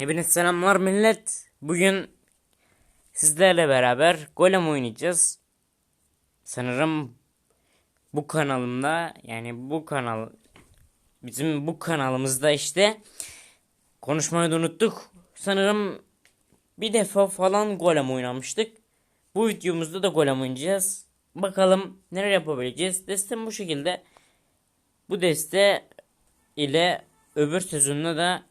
Hepiniz selamlar millet. Bugün sizlerle beraber golem oynayacağız. Sanırım bu kanalımda yani bu kanal bizim bu kanalımızda işte konuşmayı da unuttuk. Sanırım bir defa falan golem oynamıştık. Bu videomuzda da golem oynayacağız. Bakalım neler yapabileceğiz. Destem bu şekilde. Bu deste ile öbür sezonda da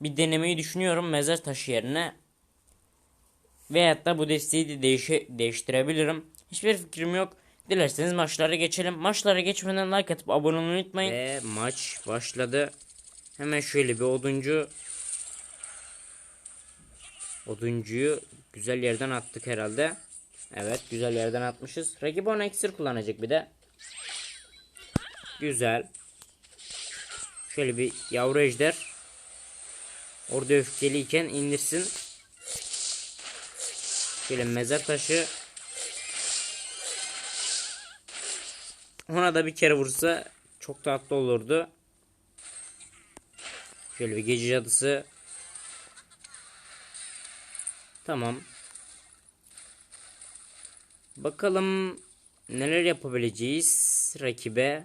bir denemeyi düşünüyorum mezar taşı yerine. Veyahut da bu desteği de değişe, değiştirebilirim. Hiçbir fikrim yok. Dilerseniz maçlara geçelim. Maçlara geçmeden like atıp abone olmayı unutmayın. Ve maç başladı. Hemen şöyle bir oduncu. Oduncuyu güzel yerden attık herhalde. Evet güzel yerden atmışız. Rakip ona iksir kullanacak bir de. Güzel. Şöyle bir yavru ejder. Orada öfkeliyken indirsin. Şöyle mezar taşı. Ona da bir kere vursa çok tatlı olurdu. Şöyle bir gece cadısı. Tamam. Bakalım neler yapabileceğiz rakibe.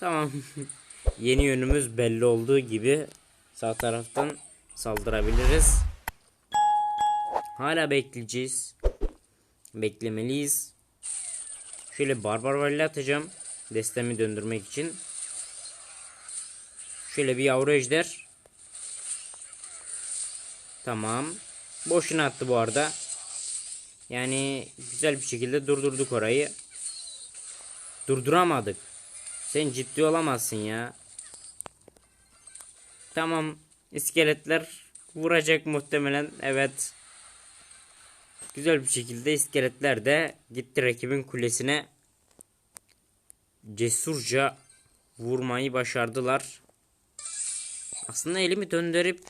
Tamam. Yeni yönümüz belli olduğu gibi sağ taraftan saldırabiliriz. Hala bekleyeceğiz. Beklemeliyiz. Şöyle barbar valli atacağım. Destemi döndürmek için. Şöyle bir yavru ejder. Tamam. Boşuna attı bu arada. Yani güzel bir şekilde durdurduk orayı. Durduramadık. Sen ciddi olamazsın ya. Tamam. iskeletler vuracak muhtemelen. Evet. Güzel bir şekilde iskeletler de gitti rakibin kulesine. Cesurca vurmayı başardılar. Aslında elimi döndürüp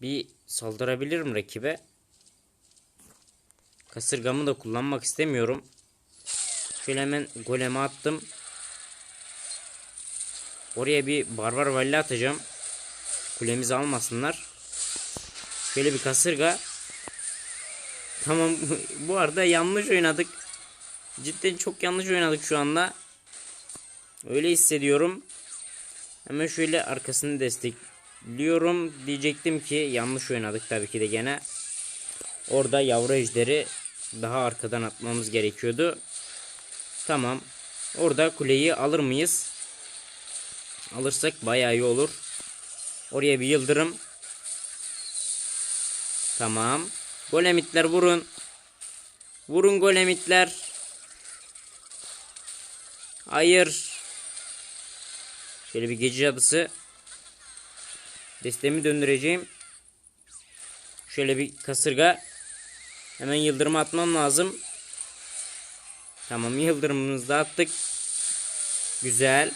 bir saldırabilirim rakibe. Kasırgamı da kullanmak istemiyorum. Şöyle hemen goleme attım. Oraya bir barbar valli atacağım. Kulemizi almasınlar. Şöyle bir kasırga. Tamam bu arada yanlış oynadık. Cidden çok yanlış oynadık şu anda. Öyle hissediyorum. Hemen şöyle arkasını destekliyorum. Diyecektim ki yanlış oynadık tabii ki de gene. Orada yavru ejderi daha arkadan atmamız gerekiyordu. Tamam. Orada kuleyi alır mıyız? Alırsak bayağı iyi olur. Oraya bir yıldırım. Tamam. Golemitler vurun. Vurun golemitler. Hayır. Şöyle bir gece cadısı. Destemi döndüreceğim. Şöyle bir kasırga. Hemen yıldırım atmam lazım. Tamam yıldırımımızı da attık. Güzel.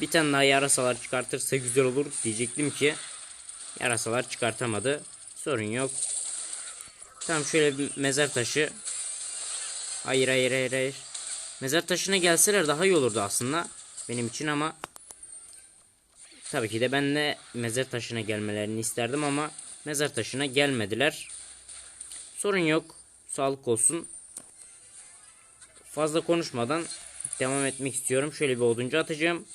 Bir tane daha yarasalar çıkartırsa güzel olur diyecektim ki. Yarasalar çıkartamadı. Sorun yok. Tamam şöyle bir mezar taşı. Hayır hayır hayır hayır. Mezar taşına gelseler daha iyi olurdu aslında. Benim için ama. Tabii ki de ben de mezar taşına gelmelerini isterdim ama mezar taşına gelmediler. Sorun yok. Sağlık olsun. Fazla konuşmadan devam etmek istiyorum. Şöyle bir oduncu atacağım.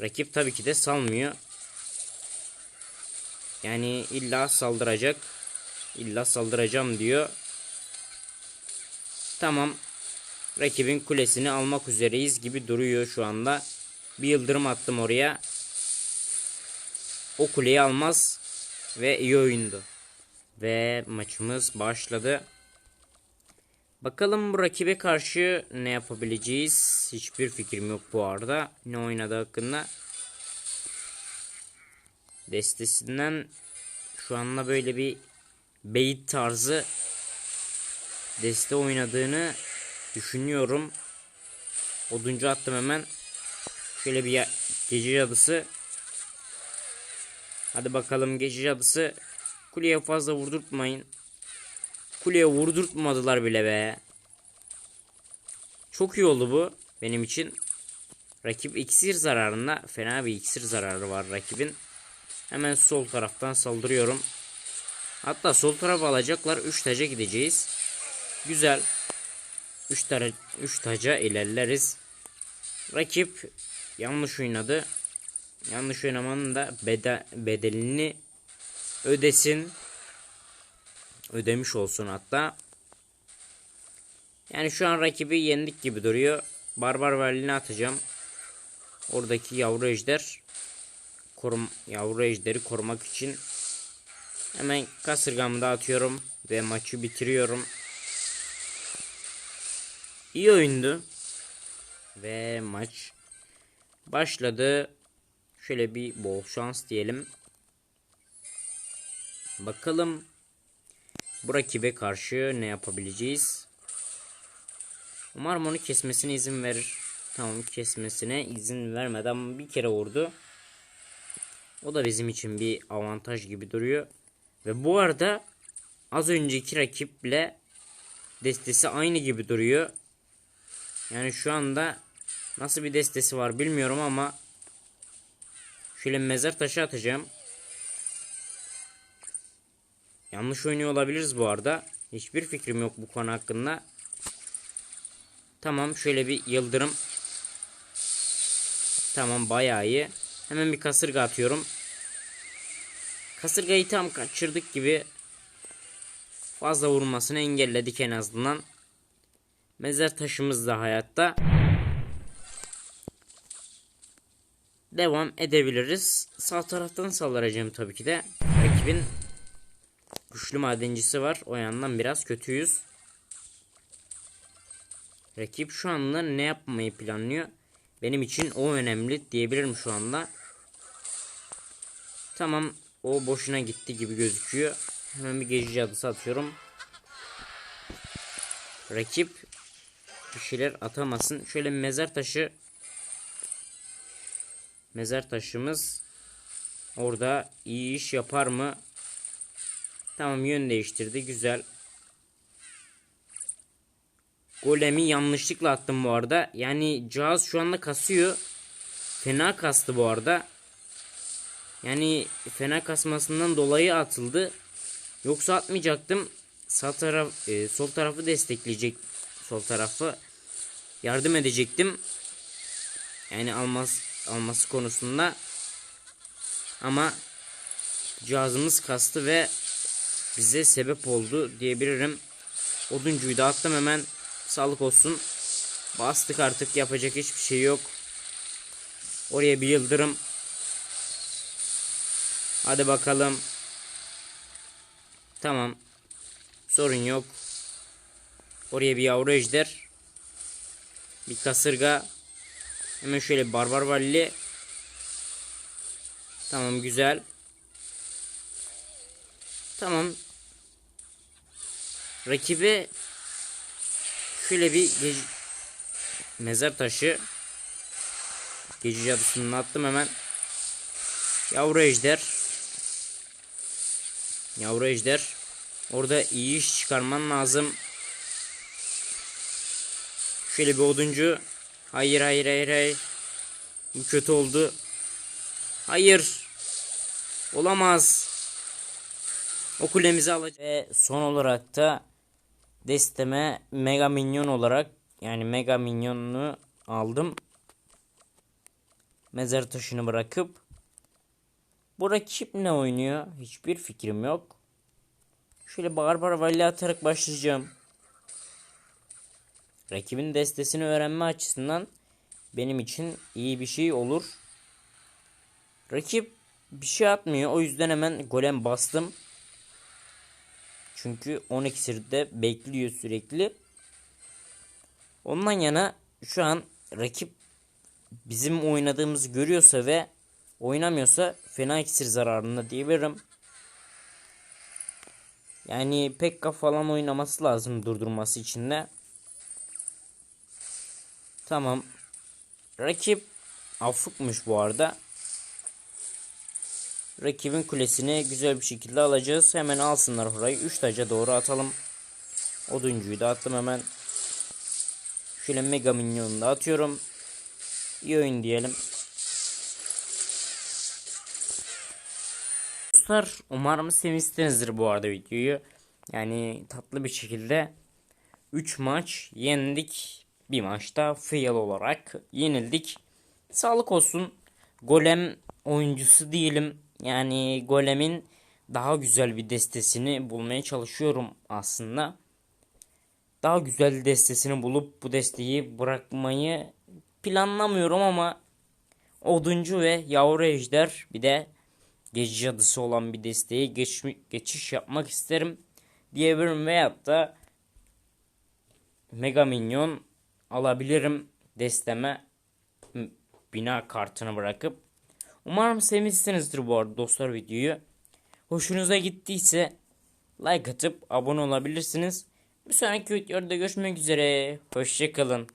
Rakip tabii ki de salmıyor. Yani illa saldıracak. İlla saldıracağım diyor. Tamam. Rakibin kulesini almak üzereyiz gibi duruyor şu anda. Bir yıldırım attım oraya. O kuleyi almaz. Ve iyi oyundu. Ve maçımız başladı. Bakalım bu rakibe karşı ne yapabileceğiz? Hiçbir fikrim yok bu arada. Ne oynadı hakkında. Destesinden şu anda böyle bir beyit tarzı deste oynadığını düşünüyorum. Oduncu attım hemen. Şöyle bir gece cadısı. Hadi bakalım gece cadısı. Kuleye fazla vurdurtmayın. Kuleye vurdurtmadılar bile be. Çok iyi oldu bu benim için. Rakip iksir zararında fena bir iksir zararı var rakibin. Hemen sol taraftan saldırıyorum. Hatta sol tarafa alacaklar. 3 taca gideceğiz. Güzel. 3 tara 3 taca ilerleriz. Rakip yanlış oynadı. Yanlış oynamanın da bede bedelini ödesin. Ödemiş olsun hatta. Yani şu an rakibi yendik gibi duruyor. Barbar Berlin'e atacağım. Oradaki yavru ejder korum yavru ejderi korumak için hemen kasırgamı da atıyorum ve maçı bitiriyorum. İyi oyundu. Ve maç başladı. Şöyle bir bol şans diyelim. Bakalım bu rakibe karşı ne yapabileceğiz. Umarım onu kesmesine izin verir. Tamam kesmesine izin vermeden bir kere vurdu. O da bizim için bir avantaj gibi duruyor. Ve bu arada az önceki rakiple destesi aynı gibi duruyor. Yani şu anda nasıl bir destesi var bilmiyorum ama şöyle mezar taşı atacağım. Yanlış oynuyor olabiliriz bu arada. Hiçbir fikrim yok bu konu hakkında. Tamam şöyle bir yıldırım. Tamam bayağı iyi. Hemen bir kasırga atıyorum. Kasırgayı tam kaçırdık gibi fazla vurmasını engelledik en azından. Mezar taşımız da hayatta. Devam edebiliriz. Sağ taraftan saldıracağım tabii ki de. Rakibin güçlü madencisi var. O yandan biraz kötüyüz. Rakip şu anda ne yapmayı planlıyor? Benim için o önemli diyebilirim şu anda. Tamam o boşuna gitti gibi gözüküyor. Hemen bir gece cadısı atıyorum. Rakip bir şeyler atamasın. Şöyle mezar taşı mezar taşımız orada iyi iş yapar mı? Tamam yön değiştirdi. Güzel. Golemi yanlışlıkla attım bu arada. Yani cihaz şu anda kasıyor. Fena kastı bu arada. Yani fena kasmasından dolayı atıldı. Yoksa atmayacaktım. Sağ taraf, e, sol tarafı destekleyecek. Sol tarafı yardım edecektim. Yani almaz alması konusunda. Ama cihazımız kastı ve bize sebep oldu diyebilirim. Oduncuyu da attım hemen. Sağlık olsun. Bastık artık yapacak hiçbir şey yok. Oraya bir yıldırım. Hadi bakalım. Tamam. Sorun yok. Oraya bir yavru ejder. Bir kasırga. Hemen şöyle barbar valli. Tamam güzel. Tamam. Rakibe şöyle bir mezar taşı gece cadısını attım hemen. Yavru ejder. Yavru ejder. Orada iyi iş çıkarman lazım. Şöyle bir oduncu. Hayır hayır hayır hayır. Bu kötü oldu. Hayır. Olamaz. O kulemizi alacak. Ve son olarak da desteme mega minyon olarak yani mega minyonunu aldım. Mezar taşını bırakıp bu rakip ne oynuyor? Hiçbir fikrim yok. Şöyle barbar valli atarak başlayacağım. Rakibin destesini öğrenme açısından benim için iyi bir şey olur. Rakip bir şey atmıyor. O yüzden hemen golem bastım. Çünkü 10 iksirde bekliyor sürekli. Ondan yana şu an rakip bizim oynadığımızı görüyorsa ve oynamıyorsa fena iksir zararında diyebilirim. Yani Pekka falan oynaması lazım durdurması için de. Tamam. Rakip afıkmış bu arada. Rakibin kulesini güzel bir şekilde alacağız. Hemen alsınlar orayı. 3 taca doğru atalım. Oduncuyu da attım hemen. Şöyle mega minyonu da atıyorum. iyi oyun diyelim. Dostlar umarım sevmişsinizdir bu arada videoyu. Yani tatlı bir şekilde 3 maç yendik. Bir maçta fail olarak yenildik. Sağlık olsun. Golem oyuncusu değilim. Yani Golem'in daha güzel bir destesini bulmaya çalışıyorum aslında. Daha güzel destesini bulup bu desteği bırakmayı planlamıyorum ama Oduncu ve Yavru Ejder bir de Gece Cadısı olan bir desteğe geç, geçiş yapmak isterim diyebilirim veyahut da Mega Minyon alabilirim desteme bina kartını bırakıp. Umarım sevmişsinizdir bu arada dostlar videoyu. Hoşunuza gittiyse like atıp abone olabilirsiniz. Bir sonraki videoda görüşmek üzere. Hoşçakalın.